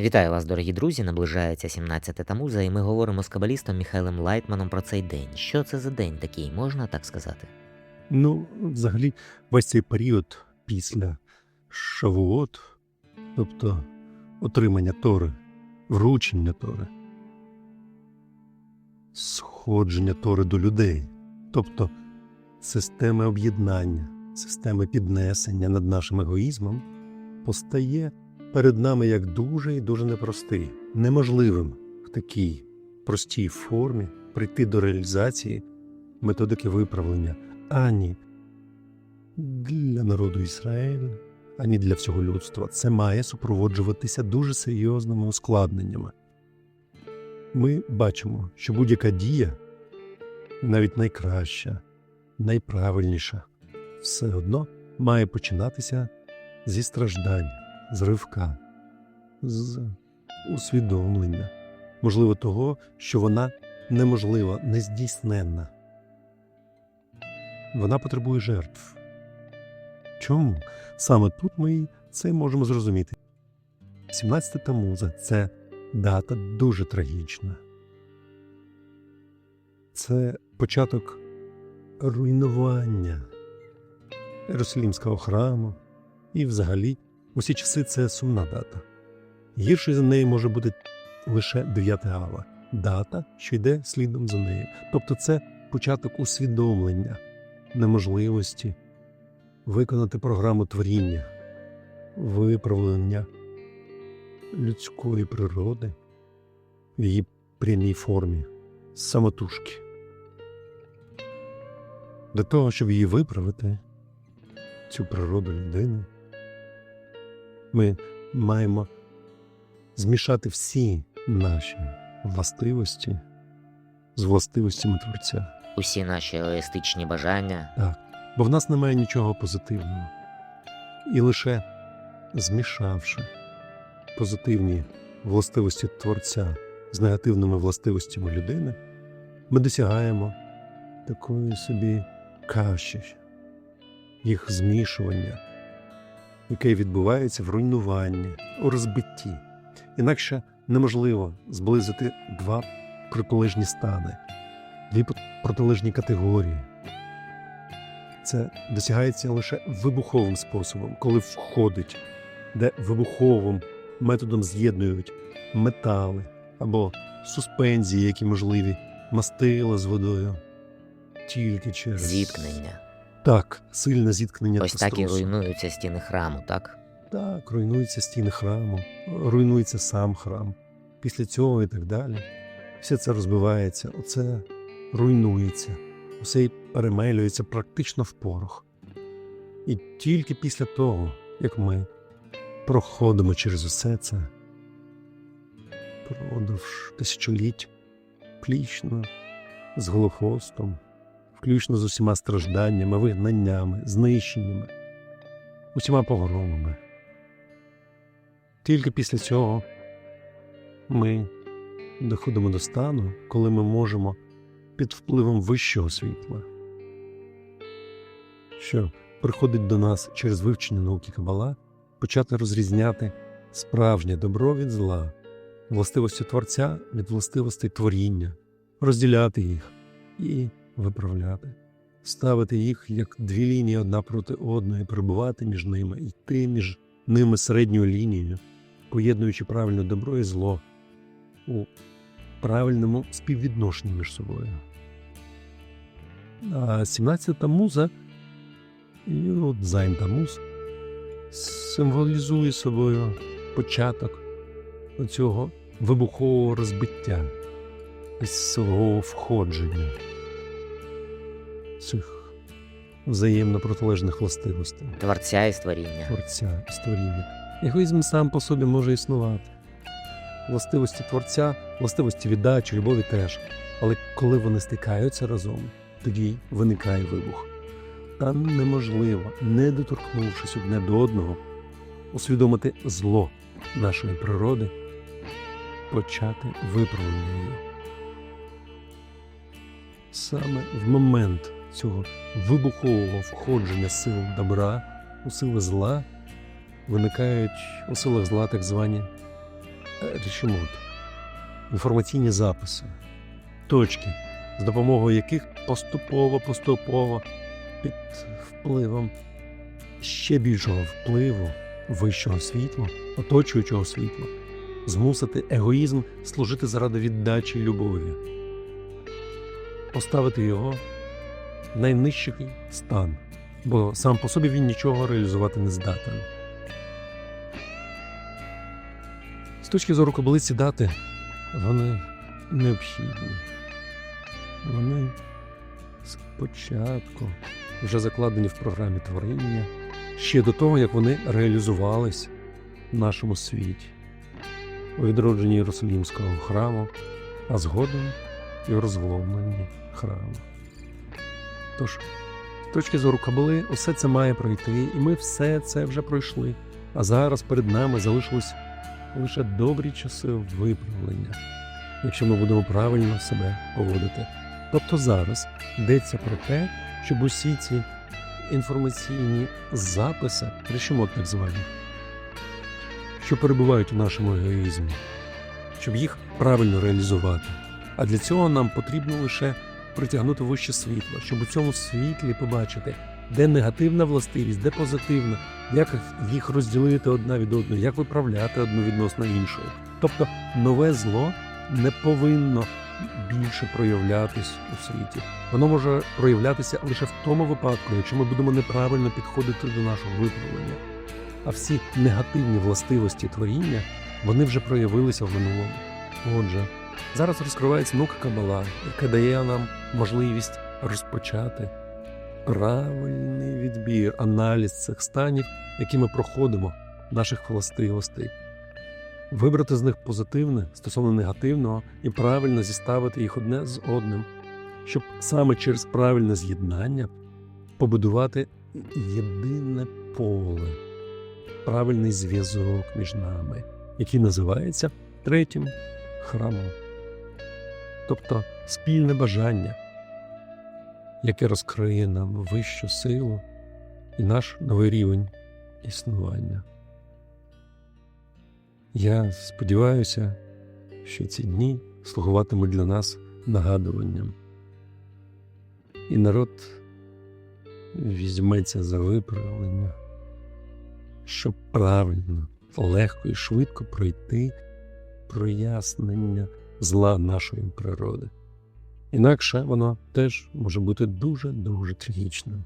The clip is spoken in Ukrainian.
Вітаю вас, дорогі друзі! Наближається 17 Тамуза, і ми говоримо з кабалістом Міхайлом Лайтманом про цей день. Що це за день такий, можна так сказати? Ну, взагалі, весь цей період після Шавуот, тобто отримання Тори, вручення Тори, сходження Тори до людей, тобто системи об'єднання, системи піднесення над нашим егоїзмом, постає перед нами як дуже і дуже непростий, неможливим в такій простій формі прийти до реалізації методики виправлення ані для народу Ізраїлю, ані для всього людства. Це має супроводжуватися дуже серйозними ускладненнями. Ми бачимо, що будь-яка дія, навіть найкраща, найправильніша, все одно має починатися зі страждань, з ривка, з усвідомлення, можливо, того, що вона неможлива, нездійсненна. Вона потребує жертв. Чому? Саме тут ми це можемо зрозуміти. 17 Тамуза це дата дуже трагічна. Це початок руйнування Єрусалімського храму, і взагалі усі часи це сумна дата. Гірше за неї може бути лише 9 ава, дата, що йде слідом за нею. Тобто це початок усвідомлення неможливості виконати програму творіння, виправлення людської природи в її прямій формі самотужки. Для того, щоб її виправити, цю природу людини, ми маємо змішати всі наші властивості з властивостями Творця. Усі наші егоїстичні бажання. Так, бо в нас немає нічого позитивного. І лише змішавши позитивні властивості Творця з негативними властивостями людини, ми досягаємо такої собі каші, їх змішування, яке відбувається в руйнуванні, у розбитті. Інакше неможливо зблизити два протилежні стани, дві протилежні категорії. Це досягається лише вибуховим способом, коли входить, де вибуховим методом з'єднують метали або суспензії, які можливі, мастила з водою. Тільки через Зіткнення. Так, сильне зіткнення Ось так і руйнуються стіни храму, так? Так, руйнуються стіни храму, руйнується сам храм. Після цього і так далі. Все це розбивається, оце руйнується, усе й перемелюється практично в порох. І тільки після того, як ми проходимо через усе це, продовж тисячоліть, плічно, з голохостом, включно з усіма стражданнями, вигнаннями, знищеннями, усіма погромами. Тільки після цього ми доходимо до стану, коли ми можемо під впливом вищого світла, що приходить до нас через вивчення науки Кабала, почати розрізняти справжнє добро від зла, властивості творця від властивостей творіння, розділяти їх і виправляти, ставити їх як дві лінії одна проти одної, перебувати між ними, йти між ними середньою лінією, поєднуючи правильне добро і зло у правильному співвідношенні між собою. А 17 муза, і от Зайн Тамуз, символізує собою початок цього вибухового розбиття і свого входження цих взаємно протилежних властивостей. Творця і створіння. Творця і створіння. Егоїзм сам по собі може існувати. Властивості творця, властивості віддачі, любові теж. Але коли вони стикаються разом, тоді виникає вибух. Там неможливо, не доторкнувшись одне до одного, усвідомити зло нашої природи, почати виправлення її. Саме в момент цього вибухового входження сил добра у сили зла виникають у силах зла так звані е, речомут, інформаційні записи, точки, з допомогою яких поступово-поступово під впливом ще більшого впливу вищого світла, оточуючого світла, змусити егоїзм служити заради віддачі любові, поставити його найнижчий стан, бо сам по собі він нічого реалізувати не здатен. З точки зору кабалиці дати, вони необхідні. Вони спочатку вже закладені в програмі творіння ще до того, як вони реалізувались в нашому світі, у відродженні Єрусалімського храму, а згодом і в розломленні храму. Тож, з точки зору Кабали, усе це має пройти, і ми все це вже пройшли. А зараз перед нами залишились лише добрі часи виправлення, якщо ми будемо правильно себе поводити. Тобто зараз йдеться про те, щоб усі ці інформаційні записи, речомот так звані, що перебувають у нашому егоїзмі, щоб їх правильно реалізувати. А для цього нам потрібно лише притягнути вище світло, щоб у цьому світлі побачити, де негативна властивість, де позитивна, як їх розділити одна від одної, як виправляти одну відносно іншої. Тобто нове зло не повинно більше проявлятись у світі. Воно може проявлятися лише в тому випадку, якщо ми будемо неправильно підходити до нашого виправлення. А всі негативні властивості творіння вони вже проявилися в минулому. Отже, зараз розкривається наука Кабала, яка дає нам можливість розпочати правильний відбір, аналіз цих станів, які ми проходимо, наших властивостей. Вибрати з них позитивне стосовно негативного і правильно зіставити їх одне з одним, щоб саме через правильне з'єднання побудувати єдине поле, правильний зв'язок між нами, який називається третім храмом, тобто спільне бажання, яке розкриє нам вищу силу і наш новий рівень існування. Я сподіваюся, що ці дні слугуватимуть для нас нагадуванням, і народ візьметься за виправлення, щоб правильно, легко і швидко пройти прояснення зла нашої природи. Інакше воно теж може бути дуже дуже трагічним.